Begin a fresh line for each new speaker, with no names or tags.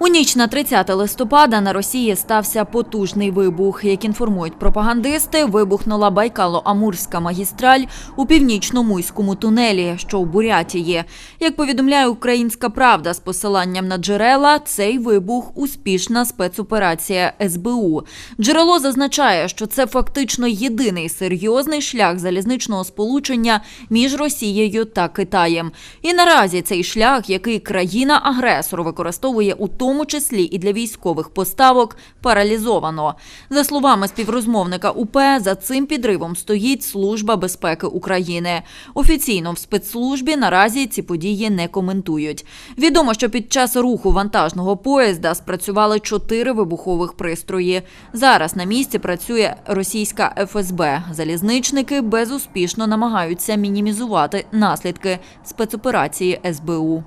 У ніч на 30 листопада на Росії стався потужний вибух. Як інформують пропагандисти, вибухнула Байкало-Амурська магістраль у північно-муйському тунелі, що у Бурятії. Як повідомляє Українська Правда з посиланням на джерела, цей вибух успішна спецоперація СБУ. Джерело зазначає, що це фактично єдиний серйозний шлях залізничного сполучення між Росією та Китаєм. І наразі цей шлях, який країна-агресор використовує у тому числі і для військових поставок, паралізовано. За словами співрозмовника УП, за цим підривом стоїть Служба безпеки України. Офіційно в спецслужбі наразі ці події не коментують. Відомо, що під час руху вантажного поїзда спрацювали чотири вибухових пристрої. Зараз на місці працює російська ФСБ. Залізничники безуспішно намагаються мінімізувати наслідки спецоперації СБУ.